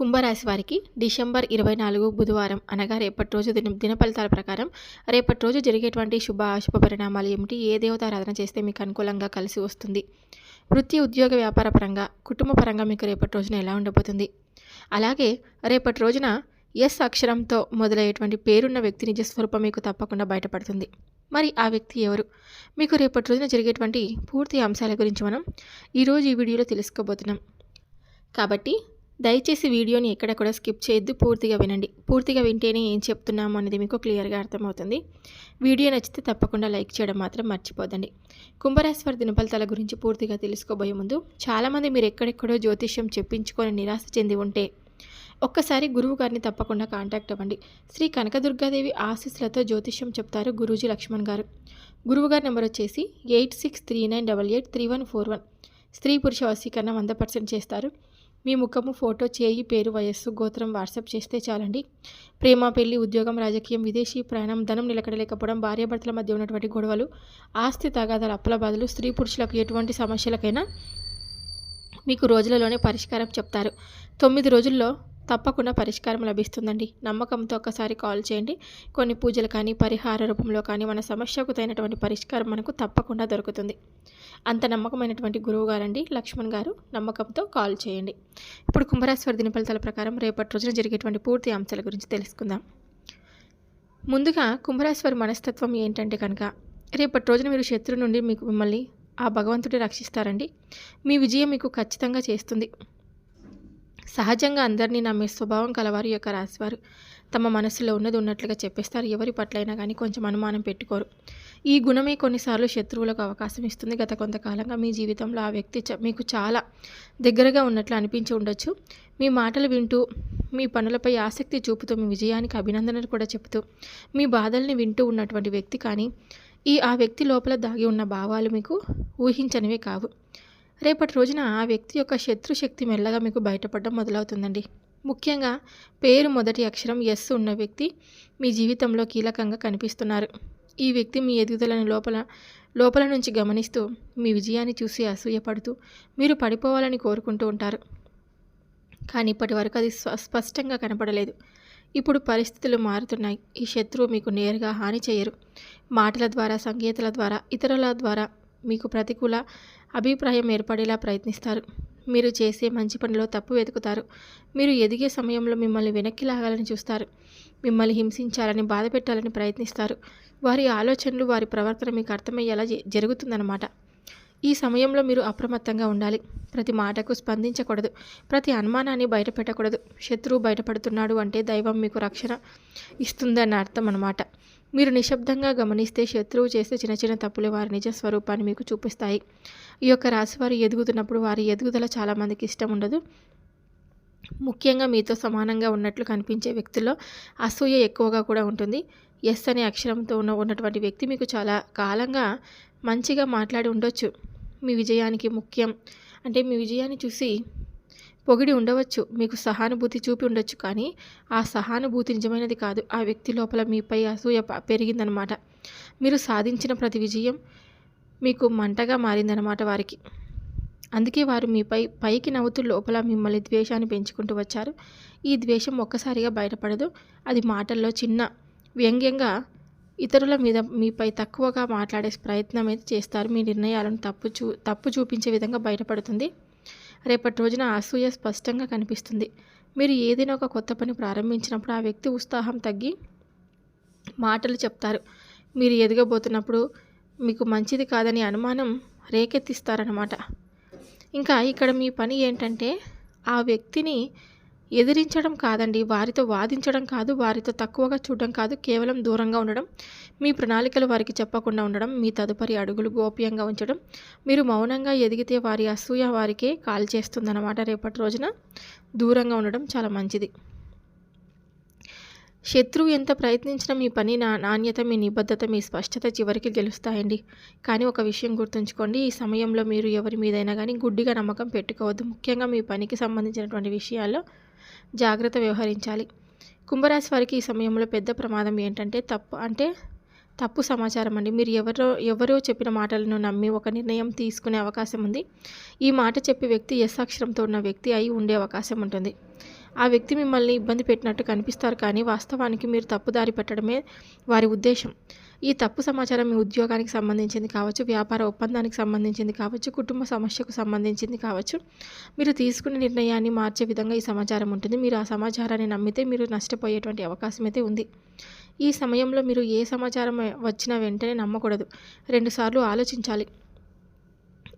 కుంభరాశి వారికి డిసెంబర్ ఇరవై నాలుగు బుధవారం అనగా రేపటి రోజు దిన దిన ఫలితాల ప్రకారం రేపటి రోజు జరిగేటువంటి శుభ అశుభ పరిణామాలు ఏమిటి ఏ దేవతారాధన చేస్తే మీకు అనుకూలంగా కలిసి వస్తుంది వృత్తి ఉద్యోగ వ్యాపార పరంగా కుటుంబ పరంగా మీకు రేపటి రోజున ఎలా ఉండబోతుంది. అలాగే రేపటి రోజున ఎస్ అక్షరంతో మొదలయ్యేటువంటి పేరున్న వ్యక్తి నిజ స్వరూపం మీకు తప్పకుండా బయటపడుతుంది. మరి ఆ వ్యక్తి ఎవరు? మీకు రేపటి రోజున జరిగేటువంటి పూర్తి అంశాల గురించి మనం ఈరోజు ఈ వీడియోలో తెలుసుకోబోతున్నాం. కాబట్టి దయచేసి వీడియోని ఎక్కడ కూడా స్కిప్ చేయొద్దు. పూర్తిగా వినండి. పూర్తిగా వింటేనే ఏం చెప్తున్నాము అనేది మీకు క్లియర్గా అర్థమవుతుంది. వీడియో నచ్చితే తప్పకుండా లైక్ చేయడం మాత్రం మర్చిపోదండి కుంభరాశివారి దినఫలితాల గురించి పూర్తిగా తెలుసుకోబోయే ముందు చాలామంది మీరు ఎక్కడెక్కడో జ్యోతిష్యం చెప్పించుకొని నిరాశ చెంది ఉంటే ఒక్కసారి గురువు గారిని తప్పకుండా కాంటాక్ట్ అవ్వండి. శ్రీ కనకదుర్గాదేవి ఆశీస్సులతో జ్యోతిష్యం చెప్తారు గురూజీ లక్ష్మణ్ గారు. గురువుగారి నెంబర్ వచ్చేసి eight six three nine double eight three one four one. స్త్రీ పురుష వశీకరణ వంద పర్సెంట్ చేస్తారు. మీ ముఖము ఫోటో చేయి పేరు వయస్సు గోత్రం వాట్సాప్ చేస్తే చాలండి. ప్రేమ పెళ్ళి ఉద్యోగం రాజకీయం విదేశీ ప్రయాణం ధనం నిలకడలేకపోవడం భార్యాభర్తల మధ్య ఉన్నటువంటి గొడవలు ఆస్తి తగాదాలు అప్పుల బాధలు స్త్రీ పురుషులకు ఎటువంటి సమస్యలకైనా మీకు రోజులలోనే పరిష్కారం చెప్తారు. తొమ్మిది రోజుల్లో తప్పకుండా పరిష్కారం లభిస్తుందండి. నమ్మకంతో ఒక్కసారి కాల్ చేయండి. కొన్ని పూజలు కానీ పరిహార రూపంలో కానీ మన సమస్యకు తగినటువంటి పరిష్కారం మనకు తప్పకుండా దొరుకుతుంది. అంత నమ్మకమైనటువంటి గురువు గారండి లక్ష్మణ్ గారు. నమ్మకంతో కాల్ చేయండి. ఇప్పుడు కుంభరాశ్వర దిన ఫలితాల ప్రకారం రేపటి రోజున జరిగేటువంటి పూర్తి అంశాల గురించి తెలుసుకుందాం. ముందుగా కుంభరాశ్వరి మనస్తత్వం ఏంటంటే కనుక రేపటి రోజున మీరు శత్రువు నుండి మీకు మిమ్మల్ని ఆ భగవంతుడి రక్షిస్తారండి. మీ విజయం మీకు ఖచ్చితంగా చేస్తుంది. సహజంగా అందరినీ నమ్మే స్వభావం కలవారు యొక్క రాశివారు. తమ మనసులో ఉన్నది ఉన్నట్లుగా చెప్పేస్తారు. ఎవరి పట్లైనా కానీ కొంచెం అనుమానం పెట్టుకోరు. ఈ గుణమే కొన్నిసార్లు శత్రువులకు అవకాశం ఇస్తుంది. గత కొంతకాలంగా మీ జీవితంలో ఆ వ్యక్తి చ- మీకు చాలా దగ్గరగా ఉన్నట్లు అనిపించి ఉండొచ్చు. మీ మాటలు వింటూ మీ పనులపై ఆసక్తి చూపుతూ మీ విజయానికి అభినందనలు కూడా చెబుతూ మీ బాధల్ని వింటూ ఉన్నటువంటి వ్యక్తి కానీ ఈ ఆ వ్యక్తి లోపల దాగి ఉన్న భావాలు మీకు ఊహించనివే కావు. రేపటి రోజున ఆ వ్యక్తి యొక్క శత్రుశక్తి మెల్లగా మీకు బయటపడడం మొదలవుతుందండి. ముఖ్యంగా పేరు మొదటి అక్షరం ఎస్ ఉన్న వ్యక్తి మీ జీవితంలో కీలకంగా కనిపిస్తున్నారు. ఈ వ్యక్తి మీ ఎదుగుదలను లోపల లోపల నుంచి గమనిస్తూ మీ విజయాన్ని చూసి అసూయపడుతూ మీరు పడిపోవాలని కోరుకుంటూ ఉంటారు. కానీ ఇప్పటి వరకు అది స్పష్టంగా కనపడలేదు. ఇప్పుడు పరిస్థితులు మారుతున్నాయి. ఈ శత్రువు మీకు నేరుగా హాని చేయరు. మాటల ద్వారా సంకేతాల ద్వారా ఇతరుల ద్వారా మీకు ప్రతికూల అభిప్రాయం ఏర్పడేలా ప్రయత్నిస్తారు. మీరు చేసే మంచి పనిలో తప్పు వెతుకుతారు. మీరు ఎదిగే సమయంలో మిమ్మల్ని వెనక్కి లాగాలని చూస్తారు. మిమ్మల్ని హింసించాలని బాధ పెట్టాలని ప్రయత్నిస్తారు. వారి ఆలోచనలు వారి ప్రవర్తన మీకు అర్థమయ్యేలా జ- జరుగుతుందన్నమాట. ఈ సమయంలో మీరు అప్రమత్తంగా ఉండాలి. ప్రతి మాటకు స్పందించకూడదు. ప్రతి అనుమానాన్ని బయటపెట్టకూడదు. శత్రువు బయటపడుతున్నాడు అంటే దైవం మీకు రక్షణ ఇస్తుందన్న అర్థం అన్నమాట మీరు నిశ్శబ్దంగా గమనిస్తే శత్రువు చేసే చిన్న చిన్న తప్పులు వారి నిజ స్వరూపాన్ని మీకు చూపిస్తాయి. ఈ యొక్క రాశివారు ఎదుగుతున్నప్పుడు వారి ఎదుగుదల చాలామందికి ఇష్టం ఉండదు. ముఖ్యంగా మీతో సమానంగా ఉన్నట్లు కనిపించే వ్యక్తుల్లో అసూయ ఎక్కువగా కూడా ఉంటుంది. ఎస్ అనే అక్షరంతో ఉన్న ఉన్నటువంటి వ్యక్తి మీకు చాలా కాలంగా మంచిగా మాట్లాడి ఉండొచ్చు. మీ విజయానికి ముఖ్యం. అంటే మీ విజయాన్ని చూసి పొగిడి ఉండవచ్చు. మీకు సహానుభూతి చూపి ఉండొచ్చు కానీ ఆ సహానుభూతి నిజమైనది కాదు. ఆ వ్యక్తి లోపల మీపై అసూయ పెరిగిందనమాట మీరు సాధించిన ప్రతి విజయం మీకు మంటగా మారిందనమాట వారికి. అందుకే వారు మీపై పైకి నవ్వుతూ లోపల మిమ్మల్ని ద్వేషాన్ని పెంచుకుంటూ వచ్చారు. ఈ ద్వేషం ఒక్కసారిగా బయటపడదు. అది మాటల్లో చిన్న వ్యంగ్యంగా ఇతరుల మీద మీపై తక్కువగా మాట్లాడే ప్రయత్నం అయితే చేస్తారు. మీ నిర్ణయాలను తప్పు చూ తప్పు చూపించే విధంగా బయటపడుతుంది. రేపటి రోజున అసూయ స్పష్టంగా కనిపిస్తుంది. మీరు ఏదైనా ఒక కొత్త పని ప్రారంభించినప్పుడు ఆ వ్యక్తి ఉత్సాహం తగ్గి మాటలు చెప్తారు. మీరు ఎదగబోతున్నప్పుడు మీకు మంచిది కాదని అనుమానం రేకెత్తిస్తారనమాట ఇంకా ఇక్కడ మీ పని ఏంటంటే ఆ వ్యక్తిని ఎదిరించడం కాదండి వారితో వాదించడం కాదు వారితో తక్కువగా చూడడం కాదు కేవలం దూరంగా ఉండడం మీ ప్రణాళికలు వారికి చెప్పకుండా ఉండడం మీ తదుపరి అడుగులు గోప్యంగా ఉంచడం మీరు మౌనంగా ఎదిగితే వారి అసూయ వారికే కాల్ చేస్తుందన్నమాట రేపటి రోజున. దూరంగా ఉండడం చాలా మంచిది. శత్రువు ఎంత ప్రయత్నించినా మీ పని నా నాణ్యత మీ నిబద్ధత మీ స్పష్టత చివరికి గెలుస్తాయండి. కానీ ఒక విషయం గుర్తుంచుకోండి ఈ సమయంలో మీరు ఎవరి మీదైనా కానీ గుడ్డిగా నమ్మకం పెట్టుకోవద్దు. ముఖ్యంగా మీ పనికి సంబంధించినటువంటి విషయాల్లో జాగ్రత్త వ్యవహరించాలి. కుంభరాశి వారికి ఈ సమయంలో పెద్ద ప్రమాదం ఏంటంటే తప్పు అంటే తప్పు సమాచారం అండి. మీరు ఎవరో ఎవరో చెప్పిన మాటలను నమ్మి ఒక నిర్ణయం తీసుకునే అవకాశం ఉంది. ఈ మాట చెప్పే వ్యక్తి ఎస్ అక్షరంతో ఉన్న వ్యక్తి అయి ఉండే అవకాశం ఉంటుంది. ఆ వ్యక్తి మిమ్మల్ని ఇబ్బంది పెట్టినట్టు కనిపిస్తారు కానీ వాస్తవానికి మీరు తప్పుదారి పెట్టడమే వారి ఉద్దేశం. ఈ తప్పు సమాచారం మీ ఉద్యోగానికి సంబంధించింది కావచ్చు వ్యాపార ఒప్పందానికి సంబంధించింది కావచ్చు కుటుంబ సమస్యకు సంబంధించింది కావచ్చు. మీరు తీసుకునే నిర్ణయాన్ని మార్చే విధంగా ఈ సమాచారం ఉంటుంది. మీరు ఆ సమాచారాన్ని నమ్మితే మీరు నష్టపోయేటువంటి అవకాశం అయితే ఉంది. ఈ సమయంలో మీరు ఏ సమాచారం వచ్చినా వెంటనే నమ్మకూడదు. రెండుసార్లు ఆలోచించాలి.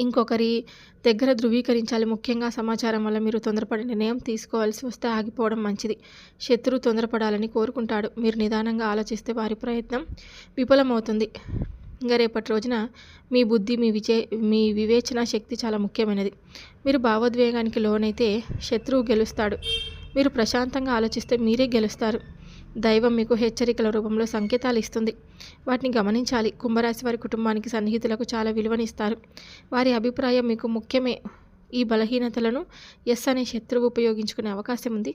ఇంకొకరి దగ్గర ధృవీకరించాలి. ముఖ్యంగా సమాచారం వల్ల మీరు తొందరపడి నిర్ణయం తీసుకోవాల్సి వస్తే ఆగిపోవడం మంచిది. శత్రువు తొందరపడాలని కోరుకుంటాడు. మీరు నిదానంగా ఆలోచిస్తే వారి ప్రయత్నం విఫలమవుతుంది. ఇంకా రేపటి రోజున మీ బుద్ధి మీ విజయ మీ వివేచన శక్తి చాలా ముఖ్యమైనది. మీరు భావోద్వేగానికి లోనైతే శత్రువు గెలుస్తాడు. మీరు ప్రశాంతంగా ఆలోచిస్తే మీరే గెలుస్తారు. దైవం మీకు హెచ్చరికల రూపంలో సంకేతాలు ఇస్తుంది. వాటిని గమనించాలి. కుంభరాశి వారి కుటుంబానికి సన్నిహితులకు చాలా విలువనిస్తారు వారి అభిప్రాయం మీకు ముఖ్యమే. ఈ బలహీనతలను ఎస్ అనే శత్రువు ఉపయోగించుకునే అవకాశం ఉంది.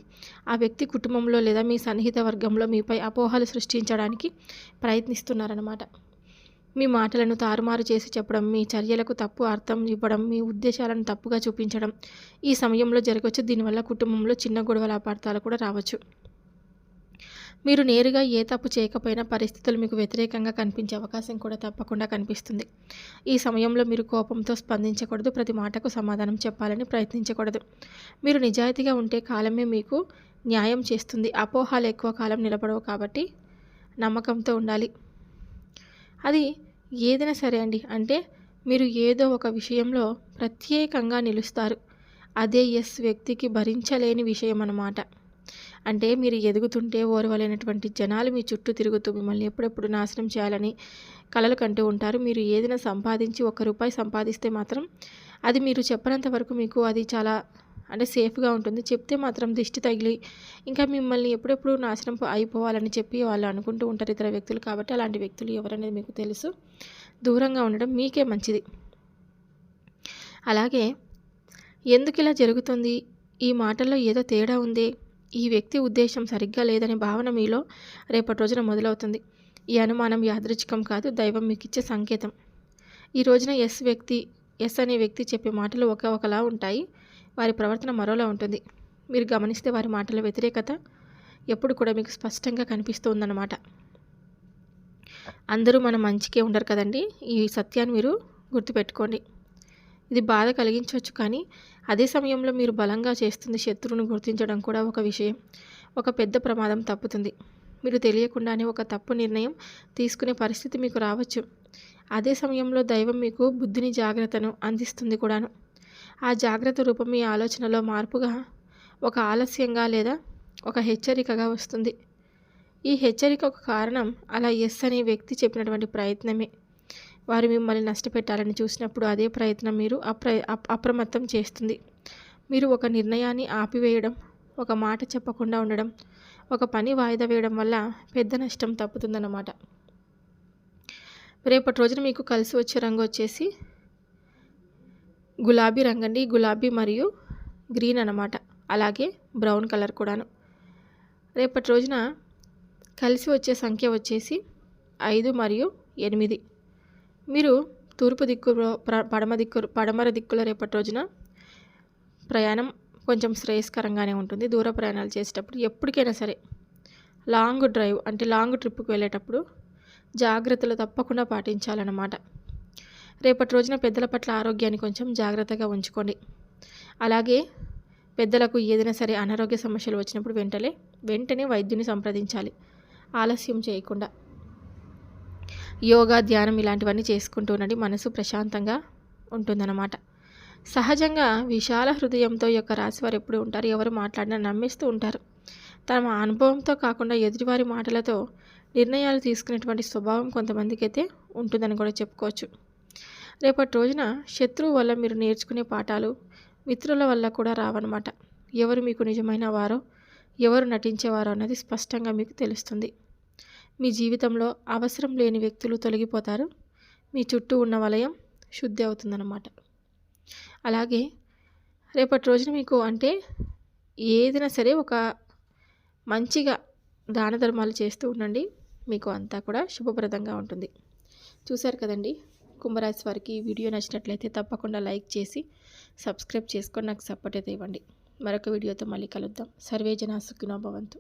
ఆ వ్యక్తి కుటుంబంలో లేదా మీ సన్నిహిత వర్గంలో మీపై అపోహలు సృష్టించడానికి ప్రయత్నిస్తున్నారన్నమాట. మీ మాటలను తారుమారు చేసి చెప్పడం మీ చర్యలకు తప్పు అర్థం ఇవ్వడం మీ ఉద్దేశాలను తప్పుగా చూపించడం ఈ సమయంలో జరగవచ్చు. దీనివల్ల కుటుంబంలో చిన్న గొడవల అపార్థాలు కూడా రావచ్చు. మీరు నేరుగా ఏ తప్పు చేయకపోయినా పరిస్థితులు మీకు వ్యతిరేకంగా కనిపించే అవకాశం కూడా తప్పకుండా కనిపిస్తుంది. ఈ సమయంలో మీరు కోపంతో స్పందించకూడదు ప్రతి మాటకు సమాధానం చెప్పాలని ప్రయత్నించకూడదు. మీరు నిజాయితీగా ఉంటే కాలమే మీకు న్యాయం చేస్తుంది. అపోహాలు ఎక్కువ కాలం నిలబడవు కాబట్టి నమ్మకంతో ఉండాలి. అది ఏదైనా సరే అండి. అంటే మీరు ఏదో ఒక విషయంలో ప్రత్యేకంగా నిలుస్తారు. అదే ఎస్ వ్యక్తికి భరించలేని విషయం అన్నమాట. అంటే మీరు ఎదుగుతుంటే ఓర్వలేనటువంటి జనాలు మీ చుట్టూ తిరుగుతూ మిమ్మల్ని ఎప్పుడెప్పుడు నాశనం చేయాలని కలలు కంటూ ఉంటారు. మీరు ఏదైనా సంపాదించి ఒక్క రూపాయి సంపాదిస్తే మాత్రం అది మీరు చెప్పనంత వరకు మీకు అది చాలా అంటే సేఫ్గా ఉంటుంది. చెప్తే మాత్రం దిష్టి తగిలి ఇంకా మిమ్మల్ని ఎప్పుడెప్పుడు నాశనం అయిపోవాలని చెప్పి వాళ్ళు అనుకుంటూ ఉంటారు ఇతర వ్యక్తులు కాబట్టి అలాంటి వ్యక్తులు ఎవరనేది మీకు తెలుసు. దూరంగా ఉండడం మీకే మంచిది. అలాగే ఎందుకు ఇలా జరుగుతుంది? ఈ మాటల్లో ఏదో తేడా ఉంది? ఈ వ్యక్తి ఉద్దేశం సరిగ్గా లేదనే భావన మీలో రేపటి రోజున మొదలవుతుంది. ఈ అనుమానం యాదృచ్ఛికం కాదు దైవం మీకు ఇచ్చే సంకేతం. ఈ రోజున ఎస్ వ్యక్తి ఎస్ అనే వ్యక్తి చెప్పే మాటలు ఒక ఒకలా ఉంటాయి వారి ప్రవర్తన మరోలా ఉంటుంది. మీరు గమనిస్తే వారి మాటల వ్యతిరేకత ఎప్పుడు కూడా మీకు స్పష్టంగా కనిపిస్తూ ఉందన్నమాట అందరూ మన మంచికే ఉండరు కదండి? ఈ సత్యాన్ని మీరు గుర్తుపెట్టుకోండి. ఇది బాధ కలిగించవచ్చు కానీ అదే సమయంలో మీరు బలంగా చేస్తుంది శత్రువును గుర్తించడం కూడా ఒక విషయం. ఒక పెద్ద ప్రమాదం తప్పుతుంది. మీరు తెలియకుండానే ఒక తప్పు నిర్ణయం తీసుకునే పరిస్థితి మీకు రావచ్చు. అదే సమయంలో దైవం మీకు బుద్ధిని జాగ్రత్తను అందిస్తుంది కూడాను. ఆ జాగ్రత్త రూపం మీ ఆలోచనలో మార్పుగా ఒక ఆలస్యంగా లేదా ఒక హెచ్చరికగా వస్తుంది. ఈ హెచ్చరిక ఒక కారణం అలా ఎస్ అనే వ్యక్తి చెప్పినటువంటి ప్రయత్నమే. వారు మిమ్మల్ని నష్టపెట్టాలని చూసినప్పుడు అదే ప్రయత్నం మీరు అప్ర అప్రమత్తం చేస్తుంది. మీరు ఒక నిర్ణయాన్ని ఆపివేయడం ఒక మాట చెప్పకుండా ఉండడం ఒక పని వాయిదా వేయడం వల్ల పెద్ద నష్టం తప్పుతుందన్నమాట. రేపటి రోజున మీకు కలిసి వచ్చే రంగు వచ్చేసి గులాబీ రంగు అండి గులాబీ మరియు గ్రీన్ అన్నమాట. అలాగే బ్రౌన్ కలర్ కూడాను. రేపటి రోజున కలిసి వచ్చే సంఖ్య వచ్చేసి ఐదు మరియు ఎనిమిది. మీరు తూర్పు దిక్కు పడమ దిక్కు పడమర దిక్కుల రేపటి రోజున ప్రయాణం కొంచెం శ్రేయస్కరంగానే ఉంటుంది. దూర ప్రయాణాలు చేసేటప్పుడు ఎప్పటికైనా సరే లాంగ్ డ్రైవ్ అంటే లాంగ్ ట్రిప్కి వెళ్ళేటప్పుడు జాగ్రత్తలు తప్పకుండా పాటించాలన్నమాట. రేపటి రోజున పెద్దల పట్ల ఆరోగ్యాన్ని కొంచెం జాగ్రత్తగా ఉంచుకోండి. అలాగే పెద్దలకు ఏదైనా సరే అనారోగ్య సమస్యలు వచ్చినప్పుడు వెంటనే వెంటనే వైద్యుని సంప్రదించాలి. ఆలస్యం చేయకుండా. యోగా ధ్యానం ఇలాంటివన్నీ చేసుకుంటూ ఉండండి. మనసు ప్రశాంతంగా ఉంటుందన్నమాట. సహజంగా విశాల హృదయంతో యొక్క రాశి వారు ఎప్పుడు ఉంటారు? ఎవరు మాట్లాడినా నమ్మిస్తూ ఉంటారు. తమ అనుభవంతో కాకుండా ఎదుటివారి మాటలతో నిర్ణయాలు తీసుకునేటువంటి స్వభావం కొంతమందికి అయితే ఉంటుందని కూడా చెప్పుకోవచ్చు. రేపటి రోజున శత్రువు వల్ల మీరు నేర్చుకునే పాఠాలు మిత్రుల వల్ల కూడా రావన్నమాట. ఎవరు మీకు నిజమైన వారో ఎవరు నటించేవారో అన్నది స్పష్టంగా మీకు తెలుస్తుంది. మీ జీవితంలో అవసరం లేని వ్యక్తులు తొలగిపోతారు. మీ చుట్టూ ఉన్న వలయం శుద్ధి అవుతుందన్నమాట. అలాగే రేపటి రోజున మీకు అంటే ఏదైనా సరే ఒక మంచిగా దాన ధర్మాలు చేస్తూ ఉండండి. మీకు అంతా కూడా శుభప్రదంగా ఉంటుంది. చూశారు కదండి? కుంభరాశి వారికి వీడియో నచ్చినట్లయితే తప్పకుండా లైక్ చేసి సబ్స్క్రైబ్ చేసుకొని నాకు సపోర్ట్ అయితే ఇవ్వండి. మరొక వీడియోతో మళ్ళీ కలుద్దాం. సర్వే జనా సుఖినో భవంతు.